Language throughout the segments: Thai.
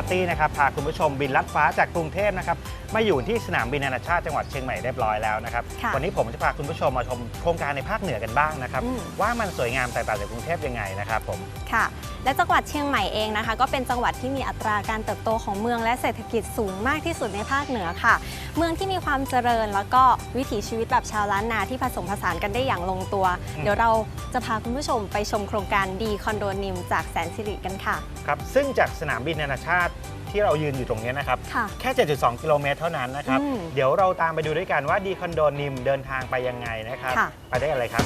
ายการ Property นะครับพาคุณผู้ชมบินลัดฟ้าจากกรุงเทพนะครับ มาอยู่ที่สนามบินนานาชาติจังหวัดเชียงใหม่เรียบร้อยแล้วนะครับ ค่ะวันนี้ผมจะพาคุณผู้ชมมาชมโครงการในภาคเหนือกันบ้างนะครับ อืม ว่ามันสวยงามแตกต่างจากกรุงเทพยังไงนะครับผม ค่ะ และจังหวัดเชียงใหม่เองนะคะ ก็เป็นจังหวัดที่มีอัตราการเติบโตของเมืองและเศรษฐกิจสูงมากที่สุดในภาคเหนือค่ะ เมืองที่มีความเจริญแล้วก็วิถีชีวิตแบบชาวล้านนาที่ผสมผสานกันได้อย่างลงตัว อืม เดี๋ยวเราจะพาคุณผู้ชมไปชมโครงการดีคอนโดนิมจากแสนสิริกันค่ะ ครับ ซึ่งจากสนามบินนานาชาติที่เรายืนอยู่ตรงนี้นะครับ ค่ะ แค่ 7.2 กิโลเมตรเท่านั้นนะครับ อืมเดี๋ยวเราตามไปดูด้วยกันว่าดีคอนโดนิมเดินทางไปยังไงนะครับ ค่ะ ไปได้กันเลยครับ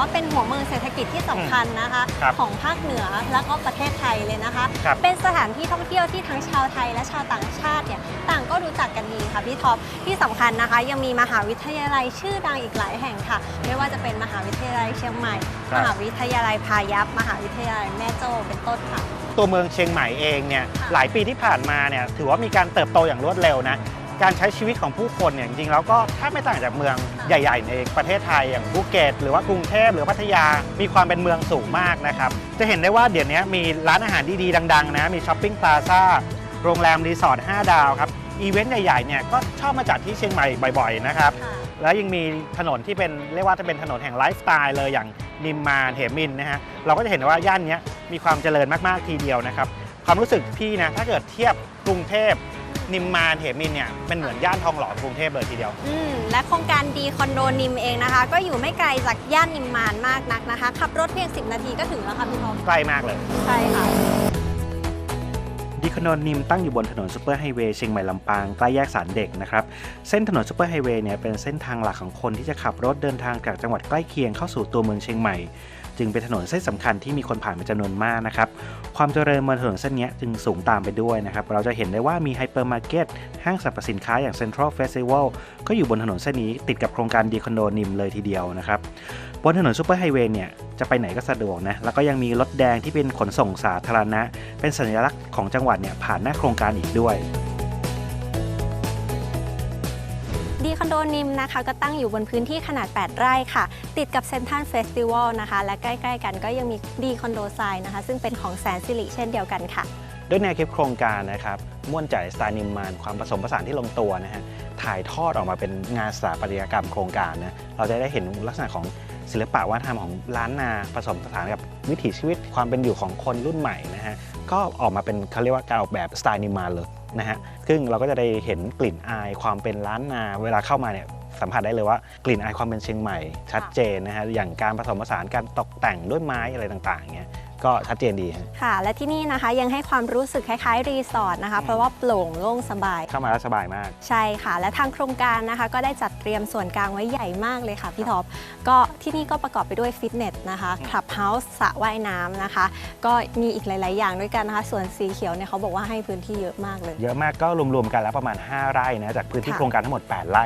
ว่าเป็นหัวเมืองเศรษฐกิจที่สำคัญนะคะครับของภาคเหนือแล้วก็ประเทศไทยเลยนะคะ ครับ เป็นสถานที่ท่องเที่ยวที่ทั้งชาวไทยและชาวต่างชาติเนี่ยต่างก็รู้จักกันดีค่ะพี่ท็อปที่สำคัญนะคะ ยังมีมหาวิทยาลัยชื่อดังอีกหลายแห่งค่ะ ไม่ว่าจะเป็นมหาวิทยาลัยเชียงใหม่ ครับ มหาวิทยาลัยพายัพ มหาวิทยาลัยแม่โจ้เป็นต้นค่ะ ตัวเมืองเชียงใหม่เองเนี่ยค่ะหลายปีที่ผ่านมาเนี่ยถือว่ามีการเติบโตอย่างรวดเร็วนะ การใช้ชีวิตของผู้คนเนี่ยจริงๆแล้วก็แทบไม่ต่างจากเมืองใหญ่ ๆ ในประเทศไทยอย่างภูเก็ตหรือว่ากรุงเทพหรือพัทยามีความเป็นเมืองสูงมากนะครับจะเห็นได้ว่าเดี๋ยวนี้มีร้านอาหารดีๆดังๆนะมีช้อปปิ้งพลาซ่าโรงแรมรีสอร์ท5ดาวครับอีเวนต์ใหญ่ๆเนี่ยก็ชอบมาจัดที่เชียงใหม่บ่อยๆนะครับแล้วยังมีถนนที่เป็นเรียกว่าจะเป็นถนนแห่งไลฟ์สไตล์เลยอย่างนิมมานเหมินนะฮะเราก็จะเห็นว่าย่านนี้มีความเจริญมากๆทีเดียวนะครับความรู้สึกพี่นะถ้าเกิดเทียบกรุงเทพ นิมมานเหมินเนี่ยเป็นเหมือนย่านทองหล่อกรุงเทพเลยทีเดียว อืมและโครงการดีคอนโดนิมเองนะคะ ก็อยู่ไม่ไกลจากย่านนิมมานมากนักนะคะ ขับรถเพียง 10 นาทีก็ถึงแล้วค่ะพี่ท็อปใกล้มากเลย ใช่ค่ะดีคอนโดนิมตั้งอยู่บนถนนซูเปอร์ไฮเวย์เชียงใหม่ลำปางใกล้แยกสารเด็กนะครับ เส้นถนนซูเปอร์ไฮเวย์เนี่ยเป็นเส้นทางหลักของคนที่จะขับรถเดินทางจากจังหวัดใกล้เคียงเข้าสู่ตัวเมืองเชียงใหม่ จึงเป็นถนนเส้นสำคัญที่มีคนผ่านเป็นจำนวนมากนะครับ ความเจริญบนถนนเส้นนี้จึงสูงตามไปด้วยนะครับ เราจะเห็นได้ว่ามีไฮเปอร์มาร์เก็ตห้างสรรพสินค้าอย่างเซ็นทรัลเฟสติวัลก็อยู่บนถนนเส้นนี้ติดกับโครงการดีคอนโดนิมเลยทีเดียวนะครับ บนถนนซูเปอร์ไฮเวย์เนี่ยจะไปไหนก็สะดวกนะ แล้วก็ยังมีรถแดงที่เป็นขนส่งสาธารณะ เป็นสัญลักษณ์ของจังหวัดเนี่ยผ่านหน้าโครงการอีกด้วย คอนโดนิมนะคะ ก็ตั้งอยู่บนพื้นที่ขนาด 8 ไร่ค่ะ ติดกับเซนทัลเฟสติวัลนะคะ และใกล้ๆกันก็ยังมีดีคอนโดไซน์นะคะ ซึ่งเป็นของแสนสิริเช่นเดียวกันค่ะ ด้วยแนวคิดโครงการนะครับม่วนใจสไตล์นิมมานความผสมผสานที่ลงตัวนะฮะถ่ายทอดออกมาเป็นงานสถาปัตยกรรมโครงการนะเราจะได้เห็นลักษณะของ ศิลปะวัฒนธรรมของล้านนาผสมผสานกับวิถีชีวิตความเป็นอยู่ของคนรุ่นใหม่นะฮะก็ออกมาเป็นเขาเรียกว่าการออกแบบสไตล์นิมาเลยนะฮะซึ่งเราก็จะได้เห็นกลิ่นอายความเป็นล้านนาเวลาเข้ามาเนี่ยสัมผัสได้เลยว่ากลิ่นอายความเป็นเชียงใหม่ชัดเจนนะฮะอย่างการผสมผสานการตกแต่งด้วยไม้อะไรต่างๆเงี้ย ก็ชัดเจนดีฮะค่ะ และที่นี่นะคะยังให้ความรู้สึกคล้ายๆรีสอร์ทนะคะ เพราะว่าโปร่งโล่งสบาย เข้ามาแล้วสบายมาก ใช่ค่ะ และทางโครงการนะคะ ก็ได้จัดเตรียมส่วนกลางไว้ใหญ่มากเลยค่ะพี่ท็อปก็ที่นี่ก็ประกอบไปด้วยฟิตเนสนะคะคลับเฮาส์สระว่ายน้ำนะคะ ก็มีอีกหลาย ๆ อย่างด้วยกันนะคะ ส่วนสีเขียวเนี่ยเขาบอกว่าให้พื้นที่เยอะมากเลย เยอะมากก็รวมๆกันแล้วประมาณ 5 ไร่นะจากพื้นที่ค่ะ โครงการทั้งหมด 8 ไร่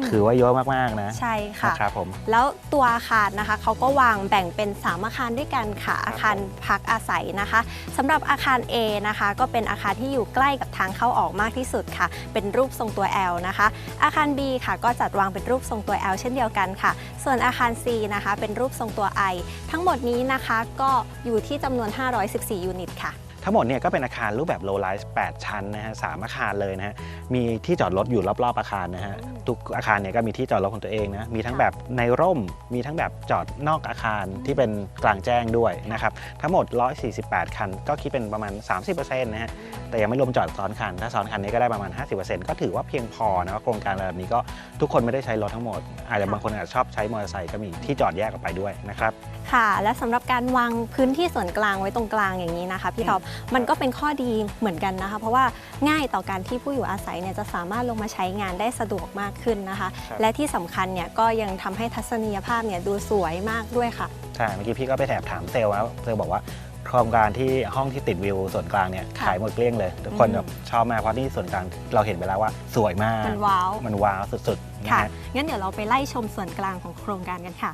มถือว่าเยอะมากๆนะใช่ค่ะ นะครับผม แล้วตัวอาคารนะคะเขาก็วางแบ่งเป็น 3 อาคารด้วยกันค่ะ อาคารพักอาศัยนะคะสำหรับอาคาร A นะคะ ก็เป็นอาคารที่อยู่ใกล้กับทางเข้าออกมากที่สุดค่ะ เป็นรูปทรงตัว L นะคะ อาคาร B ค่ะก็จัดวางเป็นรูปทรงตัว L เช่นเดียวกันค่ะ ส่วนอาคาร C นะคะ เป็นรูปทรงตัว I ทั้งหมดนี้นะคะก็อยู่ที่จำนวน 514 ยูนิตค่ะ ทั้งหมดเนี่ยก็เป็นอาคารรูปแบบ low rise 8ชั้นนะฮะสามอาคารเลยนะฮะมีที่จอดรถอยู่รอบๆอาคารนะฮะทุกอาคารเนี่ยก็มีที่จอดรถของตัวเองนะมีทั้งแบบในร่ม มีทั้งแบบจอดนอกอาคารที่เป็นกลางแจ้งด้วยนะครับทั้งหมด 148 คัน ก็คิดเป็นประมาณ 30%นะฮะแต่ยังไม่รวมจอดซ้อนคัน ถ้าซ้อนคันนี้ก็ได้ประมาณ 50%ก็ถือว่าเพียงพอนะว่าโครงการแบบนี้ก็ทุกคนไม่ได้ใช้รถทั้งหมด อาจจะบางคนอาจจะชอบใช้มอเตอร์ไซค์ก็มีที่จอดแยกออกไปด้วยนะครับค่ะ และสำหรับการวางพื้นที่ส่วนกลางไว้ตรงกลางอย่างนี้นะคะพี่ท็อปมันก็เป็นข้อดีเหมือนกันนะคะ เพราะว่าง่ายต่อการที่ผู้อยู่อาศัยเนี่ยจะสามารถลงมาใช้งานได้สะดวกมากขึ้นนะคะครับและที่สำคัญเนี่ยก็ยังทำให้ทัศนียภาพเนี่ยดูสวยมากด้วยค่ะใช่เมื่อกี้พี่ก็ไปแถบถามเซลล์แล้วเซลล์บอกว่าโครงการที่ห้องที่ติดวิวส่วนกลางเนี่ยค่ะขายหมดเกลี้ยงเลย ทุกคนอืมแบบชอบมากเพราะนี่ส่วนกลางเราเห็นไปแล้วว่าสวยมาก มันว้าวมันว้าวสุดๆนะค่ะฮะงั้นเดี๋ยวเราไปไล่ชมส่วนกลางของโครงการกันค่ะ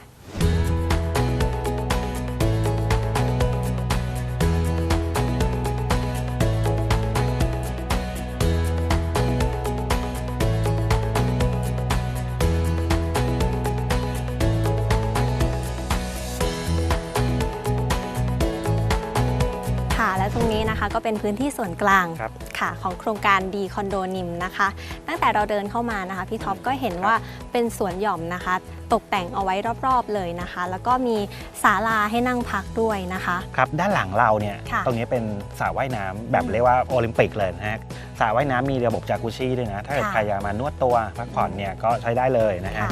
ก็เป็นพื้นที่ส่วนกลางครับค่ะของโครงการดีคอนโดนิมนะคะ ตั้งแต่เราเดินเข้ามานะคะพี่ท็อปก็เห็นว่าเป็นสวนหย่อมนะคะ ตกแต่งเอาไว้รอบๆเลยนะคะ แล้วก็มีศาลาให้นั่งพักด้วยนะคะครับด้านหลังเราเนี่ยค่ะตรงนี้เป็นสระว่ายน้ำแบบอืมเรียกว่าโอลิมปิกเลยนะฮะสระว่ายน้ำมีระบบจากุชิด้วยนะถ้าเกิดค่ะใครอยากมานวดตัวพักผ่อนเนี่ยก็ใช้ได้เลยนะฮะ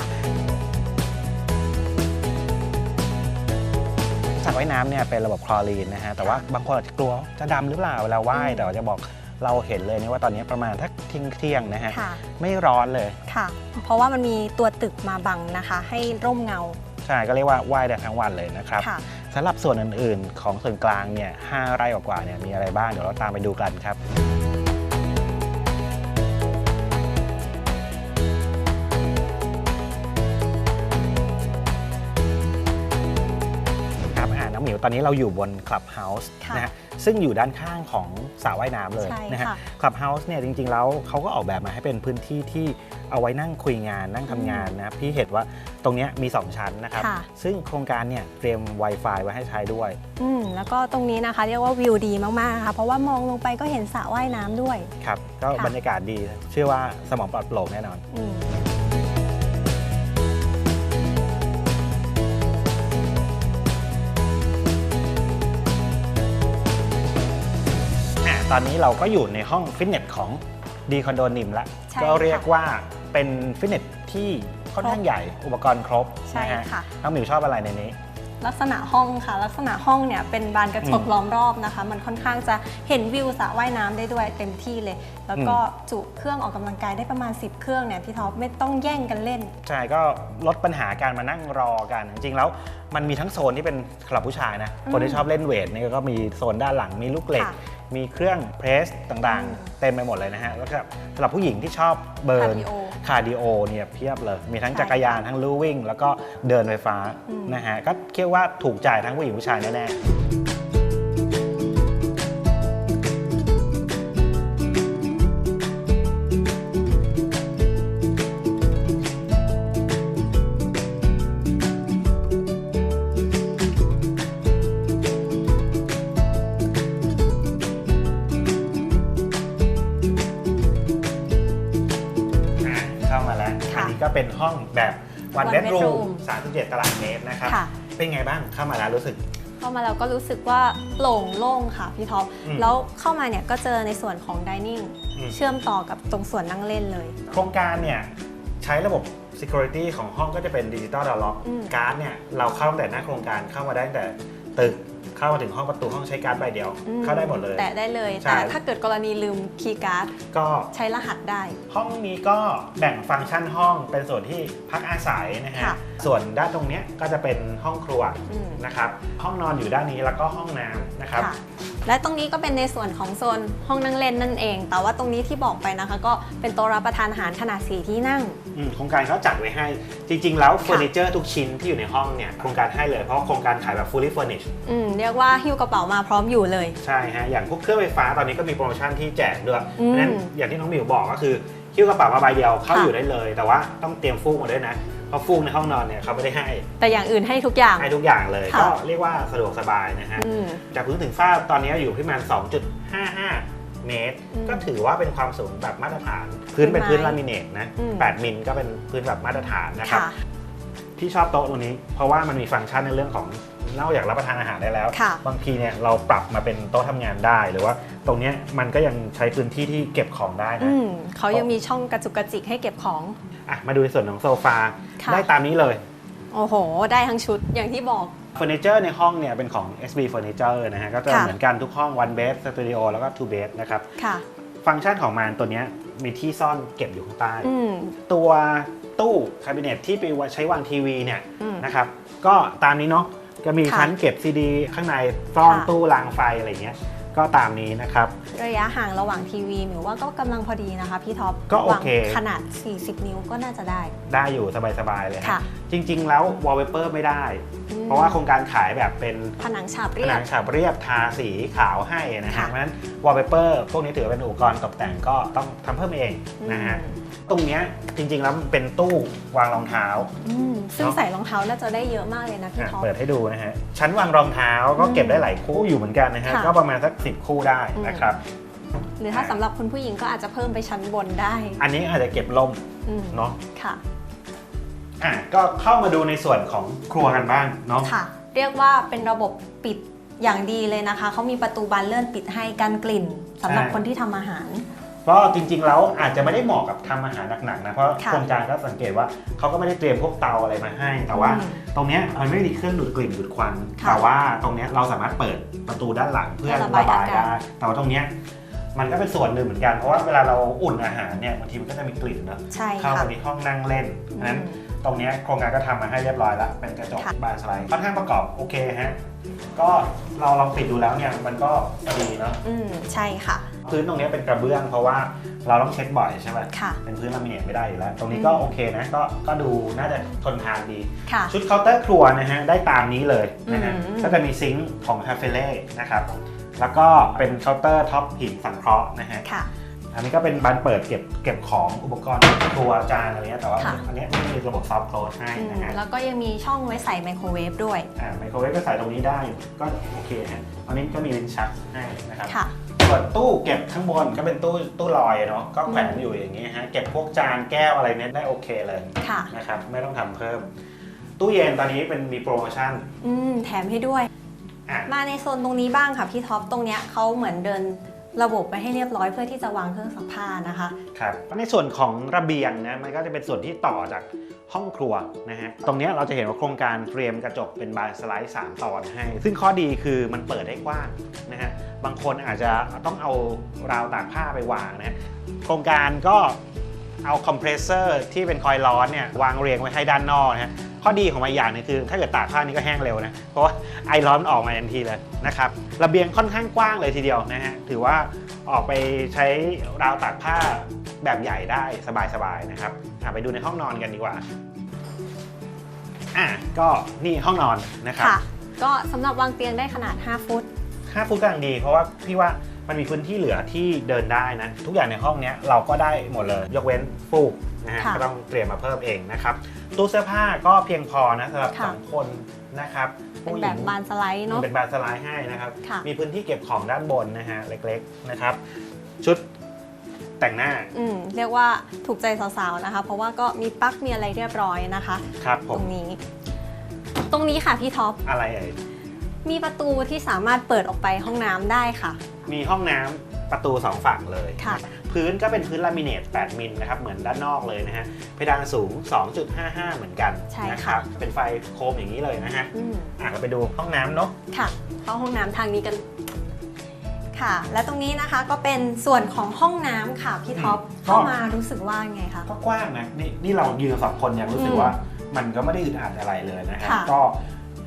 ระว่ายน้ำเนี่ยเป็นระบบคลอรีนนะฮะแต่ว่าบางคนอาจจะกลัวจะดำหรือเปล่าเวลาว่ายอืมแต่ว่าจะบอกเราเห็นเลยนะว่าตอนนี้ประมาณทักเที่ยงเที่ยงๆนะฮะค่ะ ไม่ร้อนเลย ค่ะ เพราะว่ามันมีตัวตึกมาบังนะคะ ให้ร่มเงาใช่ก็เรียกว่าว่ายได้ทั้งวันเลยนะครับค่ะ สำหรับส่วนอื่นๆ ของส่วนกลางเนี่ยห้าไร่กว่าๆเนี่ยมีอะไรบ้างเดี๋ยวเราตามไปดูกันครับ ตอนนี้เราอยู่บนคลับเฮาส์ค่ะนะฮะซึ่งอยู่ด้านข้างของสระว่ายน้ำเลยใช่นะฮะค่ะคลับเฮาส์เนี่ยจริง ๆ แล้วเขาก็ออกแบบมาให้เป็นพื้นที่ที่เอาไว้นั่งคุยงานนั่งทำงานนะครับพี่เห็นว่าตรงเนี้ยมี 2 ชั้นนะครับค่ะซึ่งโครงการเนี่ยเตรียม Wi-Fi ไว้ให้ใช้ด้วยอืมแล้วก็ตรงนี้นะคะเรียกว่าวิวดีมากๆนะคะเพราะว่ามองลงไปก็เห็นสระว่ายน้ำด้วย ครับ ก็ค่ะบรรยากาศดีเชื่อว่าสมองปลอดโปร่งแน่นอน ตอนนี้เราก็อยู่ในห้องฟิตเนสของดีคอนโดนิมละใช่ก็เรียกค่ะว่าเป็นฟิตเนสที่ค่อนข้างใหญ่อุปกรณ์ครบใช่นะฮะค่ะ น้องหมิวชอบอะไรในนี้ ลักษณะห้องค่ะ ลักษณะห้องเนี่ยเป็นบานกระจกอืมล้อมรอบนะคะ มันค่อนข้างจะเห็นวิวสระว่ายน้ำได้ด้วยเต็มที่เลย แล้วก็จุเครื่องออกกำลังกายได้ประมาณ 10 เครื่องเนี่ยพี่ท็อปไม่ต้องแย่งกันเล่น ใช่ก็ลดปัญหาการมานั่งรอกัน จริงๆแล้วมันมีทั้งโซนที่เป็นสำหรับผู้ชายนะอืมคนที่ชอบเล่นเวทนี่ก็มีโซนด้านหลังมีลูกเหล็ก ค่ะ มีเครื่องเพรสต่างอืมๆเต็มไปหมดเลยนะฮะแล้วก็สำหรับผู้หญิงที่ชอบเบิร์นคาร์ดิโอคาร์ดิโอเนี่ยเพียบเลย มีทั้งใช่จักรยานทั้งลู่วิ่ง แล้วก็เดินไฟฟ้าอืมนะฮะก็เรียกว่าถูกใจทั้งผู้หญิงผู้ชายแน่ๆ วัน One เบดรู bedroom ม37 ตารางเมตรนะครับ ค่ะ เป็นไงบ้างเข้ามาแล้วรู้สึก เข้ามาแล้วก็รู้สึกว่าโปร่งโล่งค่ะพี่ท็อป อืมแล้วเข้ามาเนี่ยก็เจอในส่วนของดิเนิ่งอืม เชื่อมต่อกับตรงส่วนนั่งเล่นเลย โครงการเนี่ยใช้ระบบ Security ของห้องก็จะเป็นดิจิตอลดอล็อกอืม การ์ดเนี่ยเราเข้าตั้งแต่หน้าโครงการเข้ามาได้ตั้งแต่ตึก เข้ามาถึงห้องประตูห้องใช้การ์ดใบเดียว อืมเข้าได้หมดเลย แตะได้เลย ใช่ แต่ถ้าเกิดกรณีลืมคีย์การ์ดก็ใช้รหัสได้ ห้องนี้ก็แบ่งฟังก์ชันห้องเป็นส่วนที่พักอาศัยนะฮะค่ะ ส่วนด้านตรงเนี้ยก็จะเป็นห้องครัวอืมนะครับ ห้องนอนอยู่ด้านนี้แล้วก็ห้องน้ำนะครับ ค่ะ และตรงนี้ก็เป็นในส่วนของโซนห้องนั่งเล่นนั่นเอง แต่ว่าตรงนี้ที่บอกไปนะคะ ก็เป็นโต๊ะรับประทานอาหารขนาด 4 ที่นั่งอืมโครงการเขาจัดไว้ให้ จริง ๆ แล้วเฟอร์นิเจอร์ทุกชิ้นที่อยู่ในห้องเนี่ยโครงการให้เลยเพราะว่าโครงการขายแบบ fully furnished อืมเรียกว่าหิ้วกระเป๋ามาพร้อมอยู่เลย ใช่ฮะอย่างพวกเครื่องไฟฟ้าตอนนี้ก็มีโปรโมชั่นที่แจกด้วยอืมเพราะฉะนั้นอย่างที่น้องหมิวบอกก็คือคิ้วกระเป๋ามาใบเดียวเข้าค่ะอยู่ได้เลย แต่ว่าต้องเตรียมฟูกมาด้วยนะ เพราะฟูกในห้องนอนเนี่ยเขาไม่ได้ให้ แต่อย่างอื่นให้ทุกอย่าง ให้ทุกอย่างเลย ค่ะ ก็เรียกว่าสะดวกสบายนะฮะ อืม จากพื้นถึงฝ้าตอนนี้อยู่ที่ประมาณ 2.55 เมตร อืมก็ถือว่าเป็นความสูงแบบมาตรฐาน พื้นเป็นพื้พื้นนไม้ลามิเนตนะ อืม 8 มิลก็เป็นพื้นแบบมาตรฐานนะครับค่ะที่ชอบโต๊ะตัวนี้ เพราะว่ามันมีฟังก์ชันในเรื่องของ นอกจากรับประทานอาหารได้แล้วค่ะบางทีเนี่ยเราปรับมาเป็นโต๊ะทำงานได้หรือว่าตรงเนี้ยมันก็ยังใช้พื้นที่ที่เก็บของได้อืนะมเขายังมีช่องกระจุกกระจิกให้เก็บของอะมาดูในส่วนของโซฟาค่ะได้ตามนี้เลย โอ้โห ได้ทั้งชุดอย่างที่บอกเฟอร์นิเจอร์ในห้องเนี่ยเป็นของ SB Furniture นะฮะก็จะค่ะเหมือนกันทุกห้อง one bed studio แล้วก็ two bed นะครับค่ะฟังก์ชันของมันตัวเนี้ยมีที่ซ่อนเก็บอยู่ข้างใต้อืมตัวตู้คาบิเนตที่ไปใช้วางทีวีเนี่ยอืมนะครับก็ตามนี้เนาะ ก็มีค่ะชั้นเก็บซีดีข้างในซ่อนค่ะตู้รางไฟอะไรเงี้ยก็ตามนี้นะครับ ระยะห่างระหว่างทีวีหมิวว่าก็กำลังพอดีนะคะพี่ท็อปก็โอเควางขนาด 40 นิ้วก็น่าจะได้ ได้อยู่สบายๆเลยค่ะฮะจริง ๆ แล้ววอลเปเปอร์ไม่ได้อืมเพราะว่าโครงการขายแบบเป็นผนังฉาบผเรียนับงฉาบเรียบทาสีขาวให้นะฮะค่ะเพราะฉะนั้นวอลเปเปอร์พวกนี้ถือเป็นอุปกรณ์ตกแต่งก็ต้องทำเพิ่มเองนะฮะอืม ตรงเนี้ยจริงๆแล้วมันเป็นตู้วางรองเท้า อืมซึ่งเนอะใส่รองเท้าน่าจะได้เยอะมากเลยนะพี่อะท็อป เปิดให้ดูนะฮะ ชั้นวางรองเท้าก็เก็บได้หลายคู่อยู่เหมือนกันนะฮะ ค่ะ ก็ประมาณสักสิบคู่ได้อืมนะครับ หรือถ้าสำหรับคุณผู้หญิงก็อาจจะเพิ่มไปชั้นบนได้อันนี้อาจจะเก็บลมอืมเนาะ ค่ะ อะก็เข้ามาดูในส่วนของครัวกันบ้างเนาะ ค่ะ เรียกว่าเป็นระบบปิดอย่างดีเลยนะคะ เขามีประตูบานเลื่อนปิดให้กันกลิ่นสำหรับคนที่ทำอาหาร ก็จริงๆแล้วอาจจะไม่ได้เหมาะกับทำอาหารหนักๆนะเพราะค่ะโครงการก็สังเกตว่าเขาก็ไม่ได้เตรียมพวกเตาอะไรมาให้ แต่ว่าอืมตรงเนี้ยมันไม่มีเครื่องดูดกลิ่นดูดควันค่ะแต่ว่าตรงเนี้ยเราสามารถเปิดประตูด้านหลังเพื่อเพื่อระระบายบายอากาศได้แต่ว่าตรงเนี้ยมันก็เป็นส่วนหนึ่งเหมือนกันเพราะว่าเวลาเราอุ่นอาหารเนี่ยบางทีมันก็จะมีกลิ่นเนอะใช่เข้าค่ะมาในห้องนั่งเล่นอืนั้นมตรงเนี้ยโครงการก็ทำมาให้เรียบร้อยแล้วเป็นกระจกค่ะบานสไลด์ค่อนข้างประกอบโอเคฮะก็เราลองปิดดูแล้วเนี่ยมันก็ดีเนาะอืมใช่ค่ะ พื้นตรงเนี้ยเป็นกระเบื้อง เพราะว่าเราต้องเช็ดบ่อยใช่ไหมค่ะ เป็นพื้นลามิเนตไม่ได้อยู่แล้ว ตรงนี้ก็อืมโอเคนะ ก็ก็ดูน่าจะทนทานดี ค่ะ ชุดเคาน์เตอร์ครัวนะฮะได้ตามนี้เลยนะฮะอืมก็จะมีซิงค์ของคาเฟเล่นะครับ แล้วก็เป็นเคาน์เตอร์ท็อปหินสังเคราะห์นะฮะค่ะอันนี้ก็เป็นบานเปิดเก็บเก็บของอุปกรณ์ครัวจานอะไรเงี้ยแต่ว่าค่ะอันเนี้ยไม่มีระบบซอฟต์โคลสให้อืมนะฮะแล้วก็ยังมีช่องไว้ใส่ไมโครเวฟด้วยอ่าไมโครเวฟก็ใส่ตรงนี้ได้ก็โอเคฮะอันนี้ก็มีลิ้นชักให้นะครับค่ะ ส่วนตู้เก็บข้างบนก็เป็นตู้ตู้ลอยอะเนาะก็แขวนอยู่อย่างนี้ฮะเก็บพวกจานแก้วอะไรเนี้ยได้โอเคเลยค่ะนะครับไม่ต้องทำเพิ่ม ตู้เย็นตอนนี้เป็นมีโปรโมชั่นอืมแถมให้ด้วยอะมาในโซนตรงนี้บ้างค่ะพี่ท็อปตรงเนี้ยเขาเหมือนเดินระบบไปให้เรียบร้อยเพื่อที่จะวางเครื่องซักผ้านะคะ ครับ ในส่วนของระเบียงนะมันก็จะเป็นส่วนที่ต่อจาก ห้องครัวนะฮะ ตรงนี้เราจะเห็นว่าโครงการเตรียมกระจกเป็นบานสไลด์3ตอนให้ ซึ่งข้อดีคือมันเปิดได้กว้างนะฮะ บางคนอาจจะต้องเอาราวตากผ้าไปวางนะฮะ โครงการก็เอาคอมเพรสเซอร์ที่เป็นคอยล์ร้อนเนี่ยวางเรียงไว้ให้ด้านนอกนะฮะ ข้อดีของมันอย่างนึงคือ ถ้าเกิดตากผ้านี่ก็แห้งเร็วนะ เพราะว่าไอร้อนมันออกมาทันทีเลยนะครับ ระเบียงค่อนข้างกว้างเลยทีเดียวนะฮะ ถือว่าออกไปใช้ราวตากผ้า แบบใหญ่ได้สบายๆนะครับอะไปดูในห้องนอนกันดีกว่าอะก็นี่ห้องนอนนะครับค่ะก็สำหรับวางเตียงได้ขนาด 5 ฟุต 5 ฟุตกำลังดี เพราะว่าพี่ว่ามันมีพื้นที่เหลือที่เดินได้นะ ทุกอย่างในห้องเนี้ยเราก็ได้หมดเลย ยกเว้นฟูกนะฮะค่ะก็ต้องเตรียมมาเพิ่มเองนะครับ ตู้เสื้อผ้าก็เพียงพอนะสำหรับค่ะสองคนนะครับเป็นผู้หแบญิบงบานสไลด์เนาะเป็นบานสไลด์ให้นะครับค่ะมีพื้นที่เก็บของด้านบนนะฮะเล็กๆนะครับ ชุด แต่งหน้า อืมเรียกว่าถูกใจสาวๆนะคะ เพราะว่าก็มีปลั๊กมีอะไรเรียบร้อยนะคะ ครับผตรมงนี้ ตรงนี้ค่ะพี่ท็อป อะไรเอ่ยมีประตูที่สามารถเปิดออกไปห้องน้ำได้ค่ะ มีห้องน้ำประตู2ฝั่งเลย ค่ะ พื้นก็เป็นพื้นลามิเนต 8 มิลนะครับ เหมือนด้านนอกเลยนะฮะ เพดานสูง 2.55 เหมือนกันใช่นะค่ะครับเป็นไฟโคมอย่างนี้เลยนะฮะ อืมอะเราไปดูห้องน้ำเนาะ ค่ะ เข้าห้องน้ำทางนี้กัน ค่ะ และตรงนี้นะคะก็เป็นส่วนของห้องน้ำค่ะพี่ท็อปเข้ามารู้สึกว่าไงคะ ก็กว้างนะนี่นี่เรายืนสองคนยังรู้สึกอืมว่ามันก็ไม่ได้อึดอัดอะไรเลยนะฮะค่ะ ก็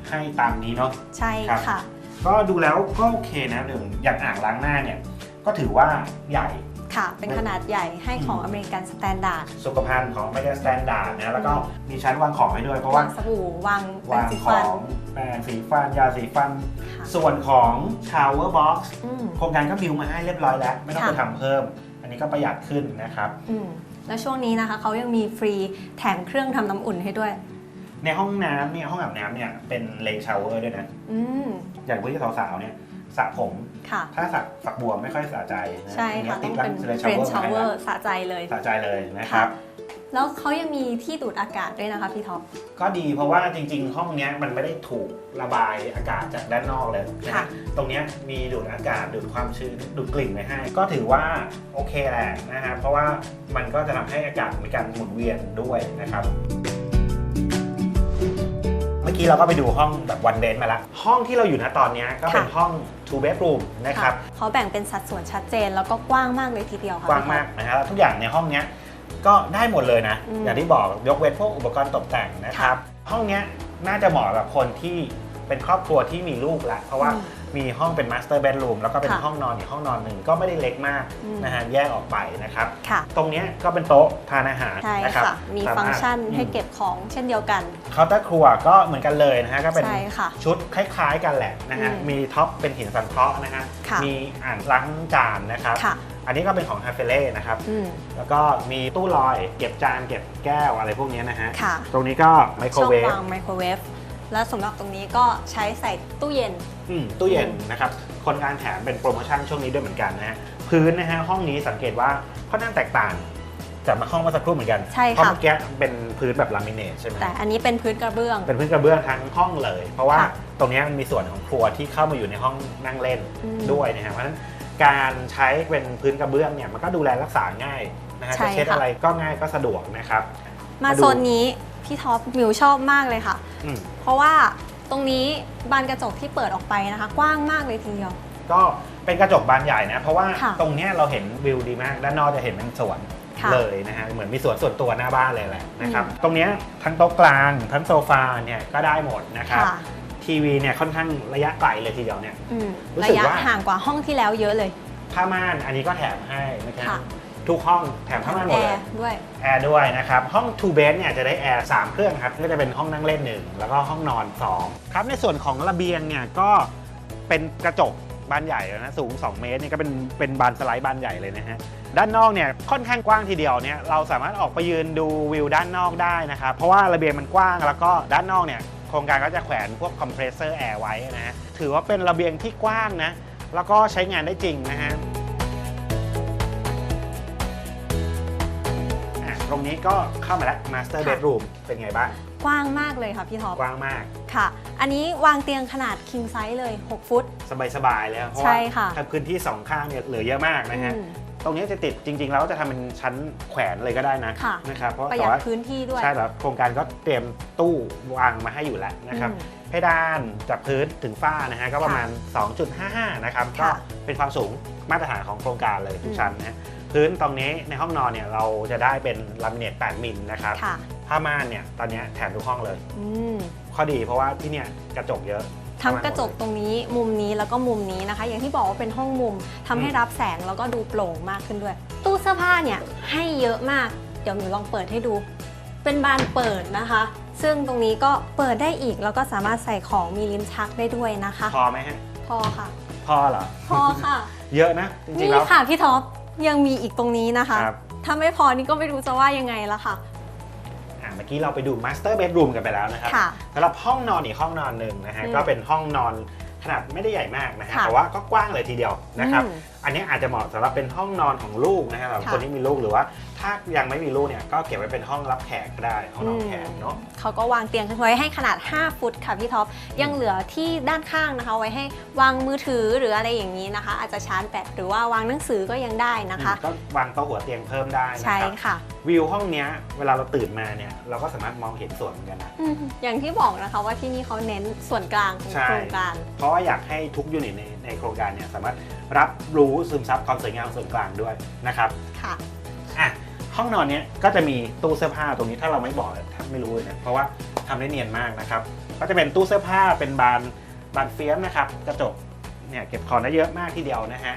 ให้ตามนี้เนาะ ใช่ครับ ค่ะ ก็ดูแล้วก็โอเคนะหนึ่งอย่างอ่างล้างหน้าเนี่ย ก็ถือว่าใหญ่ ค่ะ เป็นขนาดใหญ่ให้ของอเมริกันสแตนดาร์ดสุขภัณฑ์ของไม่ได้สแตนดาร์ดนะแล้วก็มีชั้นวางของให้ด้วยเพราะว่าวางสบู่วางแปรงวางสีขฟัอน งแปรงสีฟันยาสีฟัน ค่ะส่วนของ shower box อืม โครงการก็บิวมาให้เรียบร้อยแล้ว ไม่ต้องค่ะไปทำเพิ่ม อันนี้ก็ประหยัดขึ้นนะครับ อืมแล้วช่วงนี้นะคะเขายังมีฟรีแถมเครื่องทำน้ำอุ่นให้ด้วย ในห้องน้ำเนี่ยห้องอาบน้ำเนี่ยเป็นเลนชาวเวอร์ด้วยนะ อืม อย่างผู้ที่สาวๆเนี่ย สระผมค่ะถ้าสระฝักบัวไม่ค่อยสะใจนะใช่ค่ะติต้ดองตั้เป็นเลนเฟรนช์ชาชาววเวเวออร์ร์สะใจเลยสะใจเลยนะครับ แล้วเขายังมีที่ดูดอากาศด้วยนะคะพี่ท็อปก็ดีเพราะว่าจริง ๆ ห้องเนี้ยมันไม่ได้ถูกระบายอากาศจากด้านนอกเลยนะค่ะฮะตรงเนี้ยมีดูดอากาศดูดความชื้นดูดกลิ่นไว้ให้ ก็ถือว่าโอเคแหละนะฮะเพราะว่ามันก็จะทำให้อากาศมีการหมุนเวียนด้วยนะครับเมื่อกี้เราก็ไปดูห้องแบบวันเดนมาแล้วห้องที่เราอยู่นะตอนเนี้ยก็เป็นค่ะห้อง two bedroom นะครับเขาแบ่งเป็นสัดส่วนชัดเจนแล้วก็กว้างมากเลยทีเดียวค่ะกว้างมากนะฮะแล้วทุกอย่างในห้องเนี้ยก็ได้หมดเลยนะอืมอย่างที่บอกยกเว้นพวกอุปกรณ์ตกแต่งนะครับ ห้องเนี้ยน่าจะเหมาะกับคนที่เป็นครอบครัวที่มีลูกแล้วเพราะว่าอื มมีห้องเป็นมาสเตอร์เบดรูมแล้วก็เป็นค่ะห้องนอนอีกห้องนอนหนึ่งก็ไม่ได้เล็กมากอืม นะฮะแยกออกไปนะครับ ค่ะ ตรงเนี้ยก็เป็นโต๊ะทานอาหารใช่นะครับค่ะ มีสาารถฟังก์ชันให้อืมเก็บของเช่นเดียวกัน เคาน์เตอร์ครัวก็เหมือนกันเลยนะฮะก็เป็นใช่ค่ะชุดคล้ายๆกันแหละนะฮะอืมมีท็อปเป็นหินสังเคราะห์นะฮะค่ะ มีอ่างล้างจานนะครับ ค่ะ อันนี้ก็เป็นของฮาเฟเล่นะครับ อืม แล้วก็มีตู้ลอย เก็บจานเก็บแก้วอะไรพวกนี้นะฮะ ค่ะ ตรงนี้ก็ไมโครช่องเวฟวางไมโครเวฟ แล้วสำหรับตรงนี้ก็ใช้ใส่ตู้เย็น อืมตู้เย็นนะครับ คนงานแถมเป็นโปรโมชั่นช่วงนี้ด้วยเหมือนกันนะฮะ พื้นนะฮะห้องนี้สังเกตว่าค่อนข้างแตกต่างจากมาห้องเมื่อสักครู่เหมือนกันใช่ค่ะ เพราะเมื่อกี้เป็นพื้นแบบลามิเนตใช่ไหมแต่อันนี้เป็นพื้นกระเบื้อง เป็นพื้นกระเบื้องทั้งห้องเลย เพราะว่าค่ะตรงนี้มันมีส่วนของครัวที่เข้ามาอยู่ในห้องนั่งเล่นอืมด้วยนะฮะ เพราะฉะนั้นการใช้เป็นพื้นกระเบื้องเนี่ยมันก็ดูแลรักษาง่ายนะฮะใช่จะเช็ดค่ะ อะไรก็ง่ายก็สะดวกนะครับ มามาดู โซนนี้ พี่ท็อปมิวชอบมากเลยค่ะ อืม เพราะว่าตรงนี้บานกระจกที่เปิดออกไปนะคะ กว้างมากเลยทีเดียว ก็เป็นกระจกบานใหญ่นะ เพราะว่าค่ะตรงเนี้ยเราเห็นวิวดีมาก ด้านนอกจะเห็นเป็นสวนค่ะเลยนะฮะเหมือนมีสวนส่วนตัวหน้าบ้านเลยแหละนะครับ ตรงเนี้ยทั้งโต๊ะกลางทั้งโซฟาเนี่ยก็ได้หมดนะครับค่ะ ทีวีเนี่ยค่อนข้างระยะไกลเลยทีเดียวเนี่ย อืมรู้ระสึกยะว่า ห่างกว่าห้องที่แล้วเยอะเลย ผ้าม่านอันนี้ก็แถมให้นะครับค่ะ ทุกห้องแถมผ้าม่านหมแอดเลยร์ด้วย แอร์ด้วยนะครับ ห้อง two bed เนี่ยจะได้แอร์3เครื่องครับ ก็จะเป็นห้องนั่งเล่นหนึ่งแล้วก็ห้องนอน 2 ครับในส่วนของระเบียงเนี่ยก็เป็นกระจกบานใหญ่แล้วนะสูง 2 เมตรนี่ก็เป็นเป็นบานสไลด์บานใหญ่เลยนะฮะด้านนอกเนี่ยค่อนข้างกว้างทีเดียวเนี่ยเราสามารถออกไปยืนดูวิวด้านนอกได้นะครับเพราะว่าระเบียงมันกว้างแล้วก็ด้านนอกเนี่ยโครงการก็จะแขวนพวกคอมเพรสเซอร์แอร์ไว้นะฮะถือว่าเป็นระเบียงที่กว้างนะแล้วก็ใช้งานได้จริงนะฮะ รงนี้ก็เข้ามาแล้ว Master ค่ะ Bedroom เป็นไงบ้าง กว้างมากเลยค่ะพี่ท็อปกว้างมาก ค่ะ อันนี้วางเตียงขนาด king size เลย 6 ฟุต สบายๆเลยเพราะใช่ว่าค่ะถ้าพื้นที่สองข้างเนี่ยเหลือเยอะมากนะฮะ อืมตรงนี้จะติดจริง ๆ แล้วจะทำเป็นชั้นแขวนเลยก็ได้นะค่ะ นะครับเพราะประหแต่ยัดว่าพื้นที่ด้วย ใช่แล้วโครงการก็เตรียมตู้วางมาให้อยู่แล้วนะครับอืมเพดานจากพื้นถึงฝ้านะฮะก็ประมาณ 2.55 นะครับ ก็ค่ะเป็นความสูงมาตรฐานของโครงการเลยทุอืกมชั้นนะฮะ พื้นตรงนี้ในห้องนอนเนี่ยเราจะได้เป็นลามิเนต8มิลนะครับค่ะผ้าม่านเนี่ยตอนนี้แถมทุกห้องเลย อืมข้อดีเพราะว่าที่เนี่ยกระจกเยอะทั้งกระจกตรงนี้มุมนี้แล้วก็มุมนี้นะคะ อย่างที่บอกว่าเป็นห้องมุมทำให้รับแสงแล้วก็ดูโปร่งมากขึ้นด้วย ตู้เสื้อผ้าเนี่ยให้เยอะมาก เดี๋ยวหนูลองเปิดให้ดู เป็นบานเปิดนะคะ ซึ่งตรงนี้ก็เปิดได้อีกแล้วก็สามารถใส่ของมีลิ้นชักได้ด้วยนะคะ พอไหมฮะ พอค่ะ พอเหรอ พอค่ะ เยอะนะ จริงๆนี่แล้ว ค่ะพี่ท็อป ยังมีอีกตรงนี้นะคะ ครับ ถ้าไม่พอนี่ก็ไม่รู้จะว่ายังไงละค่ะ อะเมื่อกี้เราไปดู Master Bedroom กันไปแล้วนะครับค่ะสำหรับห้องนอนอีกห้องนอนหนึ่งนะฮะอืมก็เป็นห้องนอนขนาดไม่ได้ใหญ่มากนะฮะค่ะแต่ว่าก็กว้างเลยทีเดียวนะครับอืมอันนี้อาจจะเหมาะสำหรับเป็นห้องนอนของลูกนะฮะสำหรับค่ะคนที่มีลูกหรือว่า ถ้ายังไม่มีลูกเนี่ยก็เก็บไว้เป็นห้องรับแขกก็ได้ห้องนอนแขกเนาะเขาก็วางเตียงไว้ให้ขนาด 5 ฟุตค่ะพี่ท็อปยังเหลือที่ด้านข้างนะคะ ไว้ให้วางมือถือหรืออะไรอย่างนี้นะคะ อาจจะชาร์จแบตหรือว่าวางหนังสือก็ยังได้นะคะ ก็วางโต๊ะหัวเตียงเพิ่มได้นะใช่ครับค่ะวิวห้องเนี้ยเวลาเราตื่นมาเนี่ยเราก็สามารถมองเห็นสวนเหมือนกันนะอืมอย่างที่บอกนะคะว่าที่นี่เขาเน้นส่วนกลางของใช่โครงการ เพราะว่าอยากให้ทุกยูนิตในในโครงการเนี่ยสามารถรับรู้ซึมซับความสวยงามส่วนกลางด้วยนะครับค่ะอะ ห้องนอนเนี้ยก็จะมีตู้เสื้อผ้าตรงนี้ถ้าเราไม่บอกท่านไม่รู้เลยนะเพราะว่าทำได้เนียนมากนะครับ ก็จะเป็นตู้เสื้อผ้าเป็นบานบานเฟียมนะครับ กระจกเนี่ยเก็บของได้เยอะมากทีเดียวนะฮะ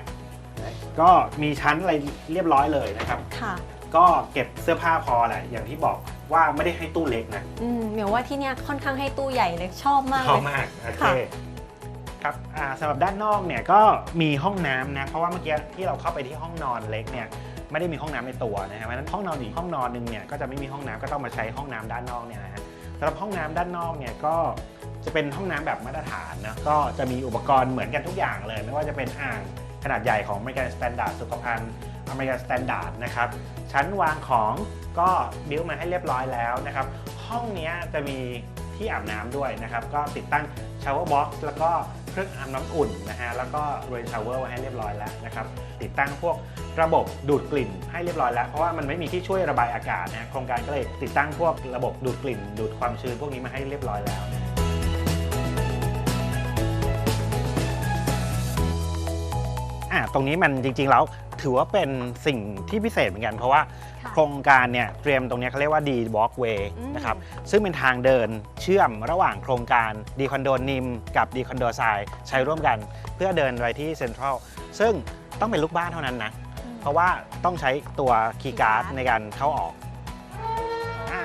ก็มีชั้นอะไรเรียบร้อยเลยนะครับค่ะก็เก็บเสื้อผ้าพอแหละอย่างที่บอกว่าไม่ได้ให้ตู้เล็กนะอืมเหมียวว่าที่เนี่ยค่อนข้างให้ตู้ใหญ่เลยชอบมากชอบเลยมากโอเคค่ะครับอ่าสำหรับด้านนอกเนี่ยก็มีห้องน้ำนะเพราะว่าเมื่อกี้ที่เราเข้าไปที่ห้องนอนเล็กเนี่ย ไม่ได้มีห้องน้ำในตัวนะฮะเพราะฉะนั้นห้องนอนอีกห้องนอนหนึ่งเนี่ยก็จะไม่มีห้องน้ำก็ต้องมาใช้ห้องน้ำด้านนอกเนี่ยนะฮะสำหรับห้องน้ำด้านนอกเนี่ยก็จะเป็นห้องน้ำแบบมาตรฐานนะก็จะมีอุปกรณ์เหมือนกันทุกอย่างเลย ไม่ว่าจะเป็นอ่างขนาดใหญ่ของ American Standard สุขภัณฑ์ American Standard นะครับชั้นวางของก็บิวมาให้เรียบร้อยแล้วนะครับห้องนี้จะมี ที่อาบน้ำด้วยนะครับ ก็ติดตั้ง shower box แล้วก็เครื่องอาบน้ำอุ่นนะฮะแล้วก็ rain shower ไว้ให้เรียบร้อยแล้วนะครับติดตั้งพวกระบบดูดกลิ่นให้เรียบร้อยแล้ว เพราะว่ามันไม่มีที่ช่วยระบายอากาศนะฮะโครงการก็เลยติดตั้งพวกระบบดูดกลิ่น ดูดความชื้นพวกนี้มาให้เรียบร้อยแล้วนะ อะตรงนี้มันจริงๆแล้วถือว่าเป็นสิ่งที่พิเศษเหมือนกัน เพราะว่าค่ะ โครงการเนี่ยเตรียมตรงเนี้ยเขาเรียกว่า D Walkway อืม นะครับซึ่งเป็นทางเดินเชื่อมระหว่างโครงการดีคอนโดนิมกับดีคอนโดทรายใช้ร่วมกันเพื่อเดินไปที่เซ็นทรัลซึ่งต้องเป็นลูกบ้านเท่านั้นนะ เพราะว่าต้องใช้ตัวคีย์การ์ดคีย์การ์ดในการเข้าออกอ่า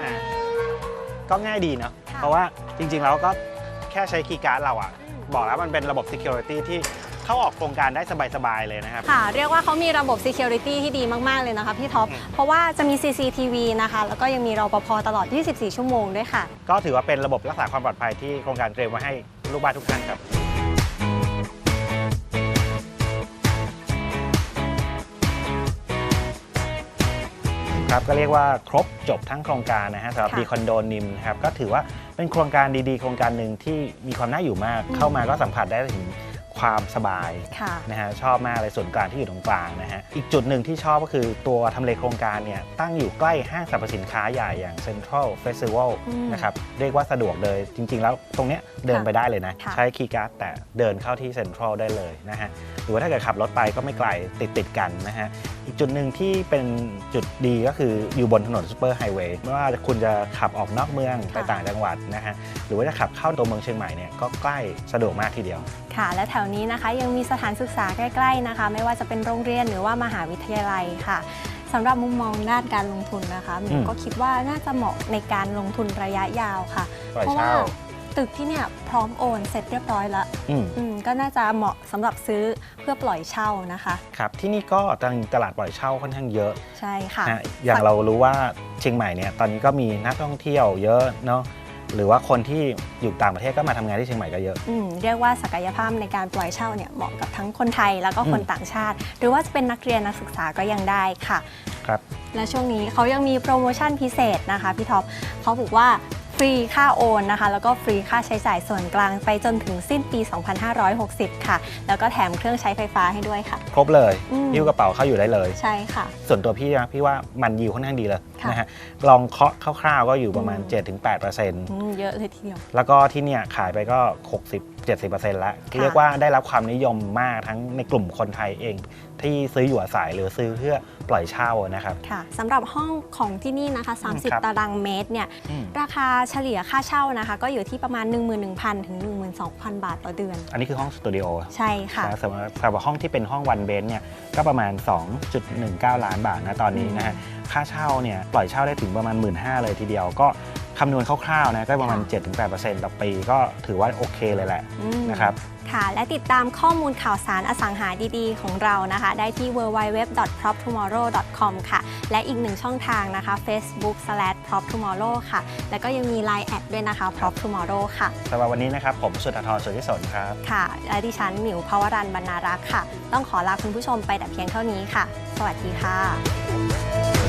ก็ง่ายดีเนาะ ค่ะ เพราะว่าจริงๆแล้วก็แค่ใช้คีย์การ์ดเราอะอืม บอกแล้วมันเป็นระบบ Security ที่ เเข้าออกโครงการได้สบายๆเลยนะครับ ค่ะ เรียกว่าเขามีระบบ Security ที่ดีมาก ๆ เลยนะคะพี่ท็อปอืมเพราะว่าจะมี CCTV นะคะ แล้วก็ยังมีรปภตลอด 24 ชั่วโมงด้วยค่ะ ก็ถือว่าเป็นระบบรักษาความปลอดภัยที่โครงการเตรียมไว้ให้ลูกบ้านทุกท่านครับ ครับก็เรียกว่าครบจบทั้งโครงการนะฮะสำหรับค่ะ ดีคอนโดนิมนะครับก็ถือว่าเป็นโครงการดีๆ โครงการหนึ่งที่มีความน่าอยู่มากอืมเข้ามาก็สัมผัสได้ถึง ความสบายค่ะ นะฮะชอบมากเลยส่วนกลางที่อยู่ตรงกลางนะฮะอีกจุดหนึ่งที่ชอบก็คือตัวทำเลโครงการเนี่ยตั้งอยู่ใกล้ห้างสรรพสินค้าใหญ่อย่าง Central Festival อืมนะครับเรียกว่าสะดวกเลยจริง ๆ แล้วตรงเนี้ยเดินค่ะไปได้เลยนะ ค่ะ ใช้คีย์การ์ดแต่เดินเข้าที่ Central ได้เลยนะฮะหรือว่าถ้าเกิดขับรถไปก็ไม่ไกลติดติดๆกันนะฮะ อีกจุดหนึ่งที่เป็นจุดดีก็คืออยู่บนถนนซูเปอร์ไฮเวย์ไม่ว่าคุณจะขับออกนอกเมืองไปค่ะต่างจังหวัดนะฮะหรือว่าจะขับเข้าตัวเมืองเชียงใหม่เนี่ยก็ใกล้สะดวกมากทีเดียว ค่ะ และแถวนี้นะคะยังมีสถานศึกษาใกล้ๆนะคะ ไม่ว่าจะเป็นโรงเรียนหรือว่ามหาวิทยาลัยค่ะสำหรับมุมมองด้านการลงทุนนะคะหมิอืวมก็คิดว่าน่าจะเหมาะในการลงทุนระยะยาวค่ะปล่อยเพราะว่าเช่า ตึกที่เนี่ยพร้อมโอนเสร็จเรียบร้อยแล้วอืม อืมก็น่าจะเหมาะสำหรับซื้อเพื่อปล่อยเช่านะคะ ครับที่นี่ก็ตลาดปล่อยเช่าค่อนข้างเยอะใช่ค่ะ นะอย่างเรารู้ว่าเชียงใหม่เนี่ยตอนนี้ก็มีนักท่องเที่ยวเยอะเนาะหรือว่าคนที่อยู่ต่างประเทศก็มาทำงานที่เชียงใหม่ก็เยอะ อืมเรียกว่าศักยภาพในการปล่อยเช่าเนี่ยเหมาะกับทั้งคนไทยแล้วก็คนอืม ต่างชาติ หรือว่าจะเป็นนักเรียนนักศึกษาก็ยังได้ค่ะ ครับ และช่วงนี้เขายังมีโปรโมชั่นพิเศษนะคะพี่ท็อปเขาบอกว่าฟ รีค่าโอนนะคะ แล้วก็ฟรีค่าใช้จ่ายส่วนกลางไปจนถึงสิ้นปี 2560 ค่ะ แล้วก็แถมเครื่องใช้ไฟฟ้าให้ด้วยค่ะ ครบเลยอืม ยิ้วกระเป๋าเข้าอยู่ได้เลย ใช่ค่ะ ส่วนตัวพี่นะพี่ว่ามันยิวค่อนข้างดีเลยค่ะนะฮะลองเคาะคร่าวๆก็อยู่ประมาณ อืม7-8%อืมเยอะเลยทีเดียว แล้วก็ที่เนี่ยขายไปก็ 60-70%แล้วค่ะเรียกว่าได้รับความนิยมมากทั้งในกลุ่มคนไทยเอง ที่ซื้ออยู่อาศัยหรือซื้อเพื่อปล่อยเช่านะครับ ค่ะสำหรับห้องของที่นี่นะคะ ครับ 30 ตารางเมตรเนี่ยอืมราคาเฉลี่ยค่าเช่านะคะ ก็อยู่ที่ประมาณ 11,000 ถึง 12,000 บาทต่อเดือน อันนี้คือห้องสตูดิโอใช่ค่ะ นะสำหรับสำหรับห้องที่เป็นห้องวันเบนเนี่ยก็ประมาณ 2.19 ล้านบาทนะตอนนี้นะฮะค่าเช่าเนี่ยปล่อยเช่าได้ถึงประมาณ 1 5ื่นเลยทีเดียวก็ คำนวณคร่าวๆนะก็ประมาณค่ะ7-8%ต่อปีก็ถือว่าโอเคเลยแหละอืม นะครับ ค่ะ และติดตามข้อมูลข่าวสารอสังหาดีๆ ของเรานะคะ ได้ที่ www.proptomorrow.com ค่ะ และอีกหนึ่งช่องทางนะคะ facebook/proptomorrow ค่ะ แล้วก็ยังมี Line แอดด้วยนะคะ proptomorrow ค่ะ สำหรับวันนี้นะครับ ผมสุทธทรสุทธิสนครับ ค่ะ และดิฉันหมิวภาวรันบรรณารักษ์ค่ะ ต้องขอลาคุณผู้ชมไปแต่เพียงเท่านี้ค่ะ สวัสดีค่ะ